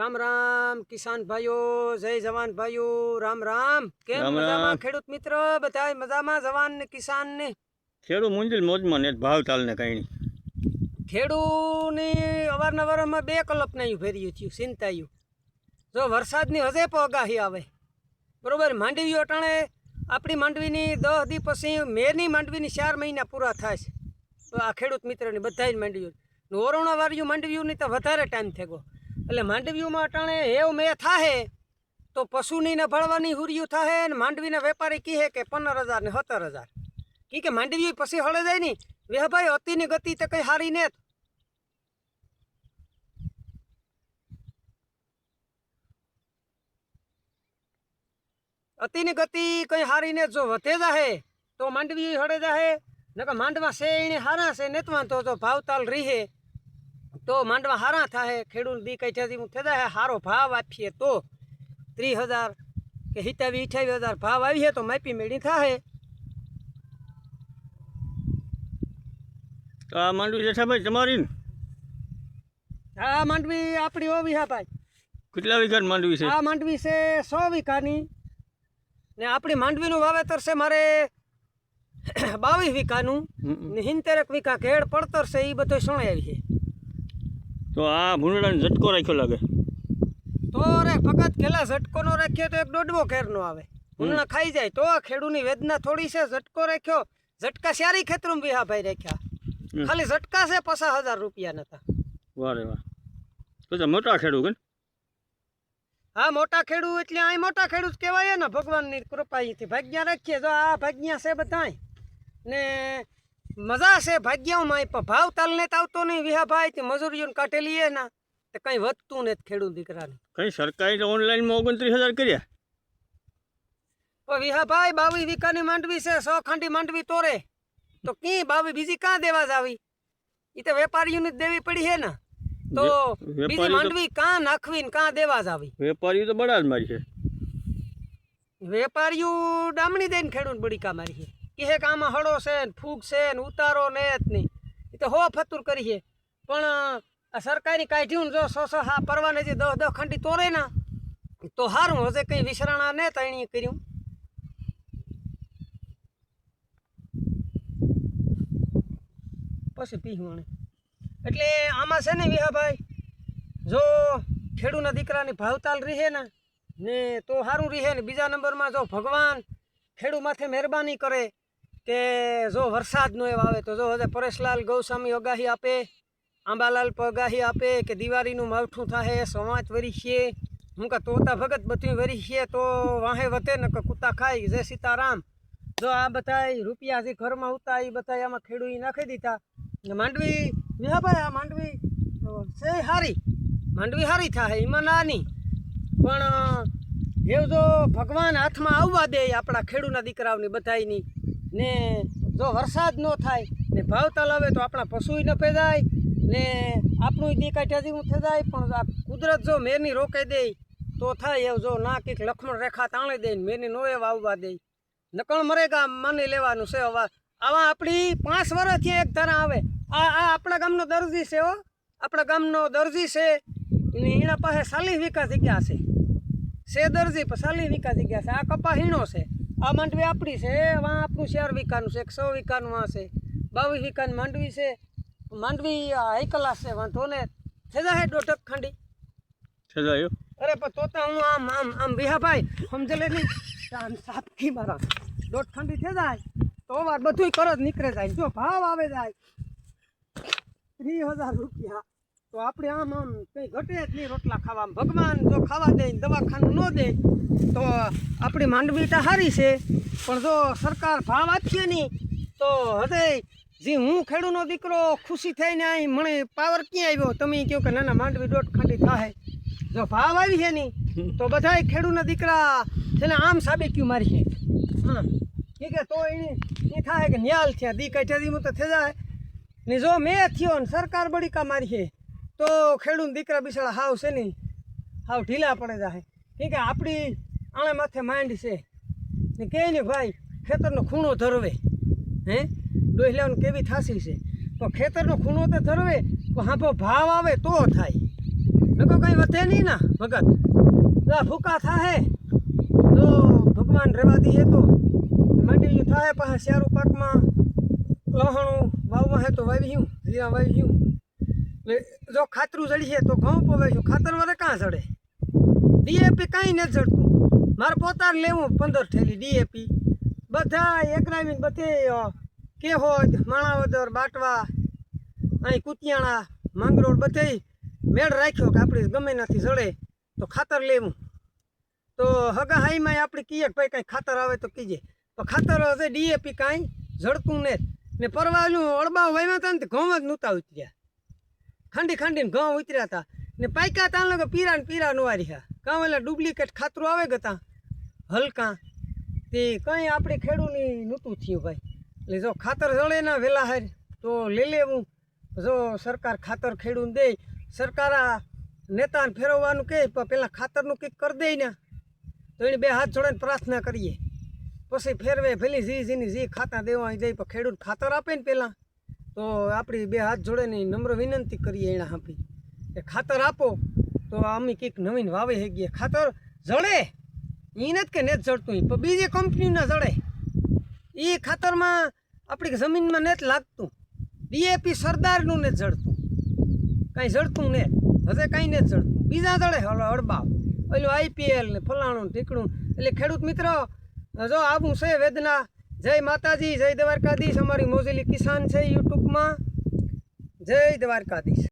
રામ રામ કિસાન ભાઈઓ જય જવાન ભાઈઓ રામ રામ. કેમ મજામાં ખેડૂત મિત્ર? બધાય મજામાં જવાન ને કિસાન ને ખેડૂત મુંજલ મોજમાં ને ભાવ તાલને કાંઈ નહીં ખેડૂની અવારનવારમાં બે કલપ નહીં ફેર્યું થયું ચિંતાયું જો વરસાદની હજે પગાહી આવે. બરોબર માંડવીઓ અટાણે આપણી માંડવીની દસ દી પછી મેની માંડવીની ચાર મહિના પૂરા થાય છે. તો આ ખેડૂત મિત્રની બધાય જ માંડવીઓ. ઓરણા વાળીઓ માંડવીઓની તો વધારે ટાઈમ થઈ ગયો એટલે માંડવીઓમાં અટાણે હેવ મેં થાહે, તો પશુની ને ભળવાની હુરિયું થાહે ને માંડવીના વેપારી કહે કે પંદર હજાર ને સત્તર હજાર. કી કે માંડવીઓ પછી હળે જાય ની? વેહભાઈ અતિની ગતિ તો કઈ હારી ને અતિની ગતિ કઈ હારી ને જો વધે જાહે, તો માંડવી હળે જાહે. નકર માંડવા છે એને હારા છે નેતવા તો તો ભાવતાલ રીહે. તો માંડવા હારા થાય ખેડૂત દી કઈ થતી થઈ જાય હારો ભાવ આપીએ તો. ત્રીસ હજાર કે હિતાવી અઠ્યાવીસ હજાર ભાવ આવીએ તો માપી મેળી થાય આ માંડવી જેઠાભાઈ તમારી હા માંડવી આપણી હોવી હા ભાઈ. કેટલા વીઘા માંડવી છે? આ માંડવી છે સો વીઘાની. ને આપણી માંડવીનું વાવેતર છે મારે બાવીસ વીઘાનું. ને હિંતેરક વીઘા ઘેડ પડતર છે એ બધો આવી છે. તો આ ભૂંડડાને ઝટકો રાખ્યો લાગે. તો રે ફકત ઝટકો નો રાખ્યો તો એક દોઢવો ઘેરનો આવે. ભૂલણા ખાઈ જાય તો આ ખેડૂની વેદના થોડી છે ઝટકો રાખ્યો. ઝટકા સારી હા વિહાભાઈ રાખ્યા. ખાલી ઝટકા છે પચાસ હજાર રૂપિયા નતા. વારે વાહ. તો મોટા ખેડૂ કે હા મોટા ખેડૂ એટલે અહીં મોટા ખેડૂત કહેવાય ને ભગવાનની કૃપા અહીંથી ભાગ્યા રાખીએ. જો આ ભાગ્યા છે બધાય. ને મજા છે ભાગ્યમાં પણ ભાવ તાલને ને આવતો નહીં. વિહાભાઈ તે મજૂરીઓને કાઢેલી એ ના. તો કંઈ વધતું નથી ખેડૂત દીકરાને. કઈ સરકારી ઓનલાઈનમાં ઓગણત્રીસ હજાર કર્યા. પણ વિહાભાઈ બાવી વીઘાની માંડવી છે સો ખાંડી માંડવી તોરે. તો કી બાવી? બીજી કાં દેવા જ આવી એ તો વેપારીઓને જ દેવી પડી છે ને. તો બીજી માંડવી કાં નાખવી ને કાં દેવા જ આવી વેપારીઓ તો બડા જ મારી છે. વેપારીઓ ડામણી દઈને ખેડૂત બડીકા મારી છે. કહે હે આમાં હળો છે ને ફૂગ છે ને ઉતારો ને જ નહીં. એ તો હો ફતુર કરી છે પણ સરકારી કાઢ્યું જો સો સો હા પરવાને જે દહ દહ ખંડી તોરે ના, તો સારું હજે કંઈ વિસરાણા ને તણી કર્યું. પછી પીવાણે એટલે આમાં છે ને વિહાભાઈ, જો ખેડૂના દીકરાની ભાવતાલ રહે ને ને તો સારું રહે ને. બીજા નંબરમાં જો ભગવાન ખેડૂ માથે મહેરબાની કરે કે જો વરસાદ નો એવો આવે તો જો હવે પરેશલાલ ગૌસ્વામી અગાહી આપે, આંબાલાલ પગાહી આપે, કે દિવાળીનું માવઠું થાય સમાજ વરીશે હું કે તોતા ભગત બધું વરીશે તો વાહે વધે, ને કે કૂતા ખાય. જય સીતારામ. જો આ બધાય રૂપિયા જે ઘરમાં ઉતા એ બધા આમાં ખેડૂત નાખી દીધા. ને માંડવી વિહાભાઈ આ માંડવી છે હારી. માંડવી હારી થાય એમાં નાની. પણ એવું જો ભગવાન હાથમાં આવવા દે આપણા ખેડૂના દીકરાઓની બધાયની. ને જો વરસાદ ન થાય ને ભાવતાલ આવે તો આપણા પશુય ન પેદાય ને આપણું દી કાઢ્યાથી જેવું થઈ જાય પણ આ કુદરત જો મેરની રોકાઈ દે તો થાય એવું જો ના કંઈક લક્ષ્મણ રેખા તાણી દે ને નો એ વાવવા દે. નકળ મરેગા માની લેવાનું છે હવે. આવા આપણી પાંચ વર્ષથી એક ધારા આવે. આ આ આપણા ગામનો દરજી છે હો. આપણા ગામનો દરજી છે. ને એના પાસે સાલી વિકાસ જગ્યા છે. છે દરજી, પણ સાલી વિકાસ જગ્યા છે. આ કપા હીણો છે. આ માંડવી આપણી છે વાં આપણું ચાર વીઘાનું છે સો વીઘાનું વાં છે બાવીસ વીઘાની માંડવી છે. માંડવી હાઈ ક્લાસ છે વાંધો ને. થઈ જાય દોઢક ખાંડી. સજાયો અરે પણ તો તો હું આમ આમ આમ વિહાભાઈ સમજે લે નહીં. આમ સાપકી મારા. દોઢ ખાંડી થઈ જાય તો વાર બધું કરો જ નીકળે જાય જો ભાવ આવે જાય. ત્રીસ હજાર રૂપિયા. તો આપણે આમ આમ કંઈ ઘટે જ નહીં રોટલા ખાવામાં. ભગવાન જો ખાવા દે દવાખાનું ન દે, તો આપણી માંડવી તો સારી છે. પણ જો સરકાર ભાવ આપશે નહીં, તો હૃદય જે હું ખેડૂનો દીકરો ખુશી થઈને અહીં મને પાવર ક્યાં આવ્યો તમે કહો કે ના ના માંડવી દોઢ ખાંડી થાય જો ભાવ આવી છે નહીં, તો બધાય ખેડૂતના દીકરા છે ને આમ સાબિક્યું મારી છે. હા. કે કે તો એને, એ થાય કે ન્યાલ થયા. દી કઠિયાથી તો થઈ જાય ને જો મેં થયો ને સરકાર બળીકા મારી છે. તો ખેડૂત દીકરા બિસાડા હાવ છે નહીં હાવ ઢીલા પડે જાય કેમ કે આપણી આણે માથે માંડ છે. ને કહે ને ભાઈ, ખેતરનો ખૂણો ધરવે. હે? લેવાનું કેવી થાસી છે. તો ખેતરનો ખૂણો તો ધરવે તો હાંભો ભાવ આવે તો થાય. નકો કંઈ વધે નહીં ના ભગત આ ભૂકા થાહે. તો ભગવાન રેવા દઈએ તો. માંડવી થાય પાછા સારું પાકમાં. લહણું વાવવા હે તો વાવ્યું જીરા વાવ્યું જો ખાતરું જડીએ તો ઘઉં પવાયું ખાતર વરે કાં જડે? ડીએપી કાંઈ નથી જડતું. મારે પોતાને લેવું પંદર થેલી ડીએપી બધા એકરાવીને બધે કેહોદ માણાવદર, બાટવા, અહીં કુતિયાણા, માંગરોળ બધે મેળ રાખ્યો કે આપણે ગમે નથી જડે તો ખાતર લેવું. તો હગા હાઈમાં આપણે કહીએ કે ભાઈ કાંઈ ખાતર આવે તો કીજે. તો ખાતર હશે ડીએપી કાંઈ જડતું ને ને પરવાનું અડબા વાવ્યા હતા ને ઘઉં જ નહોતા ઉતર્યા. ખાંડી ખાંડીને ઘઉં ઉતર્યા હતા. ને પાક્યા તાં લોકો પીરા ને પીરા નો રહ્યા કાં એટલે ડુપ્લિકેટ ખાતરું આવે ગતા હલકા. તે કંઈ આપણે ખેડૂની નહોતું થયું ભાઈ. એટલે જો ખાતર જળે ના વહેલા હાર તો લઈ લેવું. જો સરકાર ખાતર ખેડૂને દે. સરકાર આ નેતાને ફેરવવાનું કહે, પણ પહેલાં ખાતરનું કંઈક કરી દે ને. તો એને બે હાથ જોડીને પ્રાર્થના કરીએ. પછી ફેરવે, ભલે જી જીની જી ખાતા દેવા જાય, પણ ખેડૂત ખાતર આપે ને પહેલાં તો આપણી બે હાથ જોડેને નમ્ર વિનંતી કરીએ એના હાંપી કે ખાતર આપો તો અમે કંઈક નવીન વાવે હે ગયા ખાતર જડે. એ નથી કે નથી જળતું ઈ, પણ બીજી કંપનીના જડે. એ ખાતરમાં આપણી જમીનમાં નથી લાગતું. ડીએપી સરદારનું ને જળતું કાંઈ જળતું ને હજે કાંઈ નથી જળતું બીજા જળે હલો અડબાવ ઓલું આઈપીએલ ને ફલાણું ને ઢીકણું. એટલે ખેડૂત મિત્રો જો આવું છે વેદના જય માતાજી જય દ્વારકાધીશ. અમારી મોજેલી કિસાન છે યુટ્યુબમાં. જય દ્વારકાધીશ.